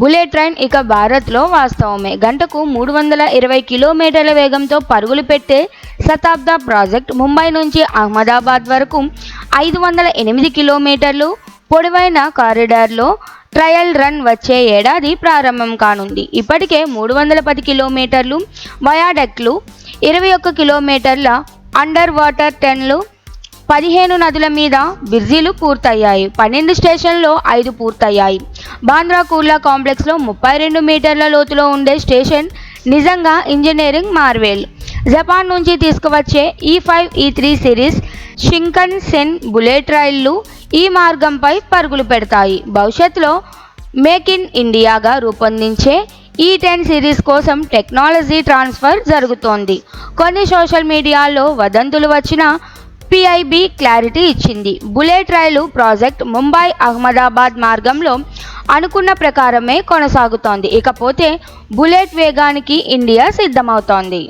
Bullet train ఇక భారత్లో వాస్తవమే. గంటకు మూడు వందల ఇరవై కిలోమీటర్ల వేగంతో పరుగులు పెట్టే శతాబ్ద ప్రాజెక్ట్ ముంబై నుంచి అహ్మదాబాద్ వరకు ఐదు వందల ఎనిమిది కిలోమీటర్లు పొడవైన కారిడార్లో ట్రయల్ రన్ వచ్చే ఏడాది ప్రారంభం కానుంది. ఇప్పటికే మూడు వందల పది కిలోమీటర్లు వయాడక్లు ఇరవై ఒక్క కిలోమీటర్ల అండర్ వాటర్ టెన్లు పదిహేను నదుల మీద బిర్జీలు పూర్తయ్యాయి. పన్నెండు స్టేషన్లో ఐదు పూర్తయ్యాయి. బాంద్రా కుర్లా కాంప్లెక్స్లో ముప్పై రెండు మీటర్ల లోతులో ఉండే స్టేషన్ నిజంగా ఇంజనీరింగ్ మార్వెల్. జపాన్ నుంచి తీసుకువచ్చే ఈ ఫైవ్ ఈ three series Shinkansen bullet రైళ్ళు ఈ మార్గంపై పరుగులు పెడతాయి. భవిష్యత్తులో మేక్ ఇన్ ఇండియాగా రూపొందించే e ఈ టెన్ సిరీస్ కోసం టెక్నాలజీ ట్రాన్స్ఫర్ జరుగుతోంది. కొన్ని సోషల్ మీడియాలో వదంతులు వచ్చినా పీఐబీ క్లారిటీ ఇచ్చింది. బుల్లెట్ రైలు ప్రాజెక్ట్ ముంబై అహ్మదాబాద్ మార్గంలో అనుకున్న ప్రకారమే కొనసాగుతోంది. ఇకపోతే బుల్లెట్ వేగానికి ఇండియా సిద్ధమవుతోంది.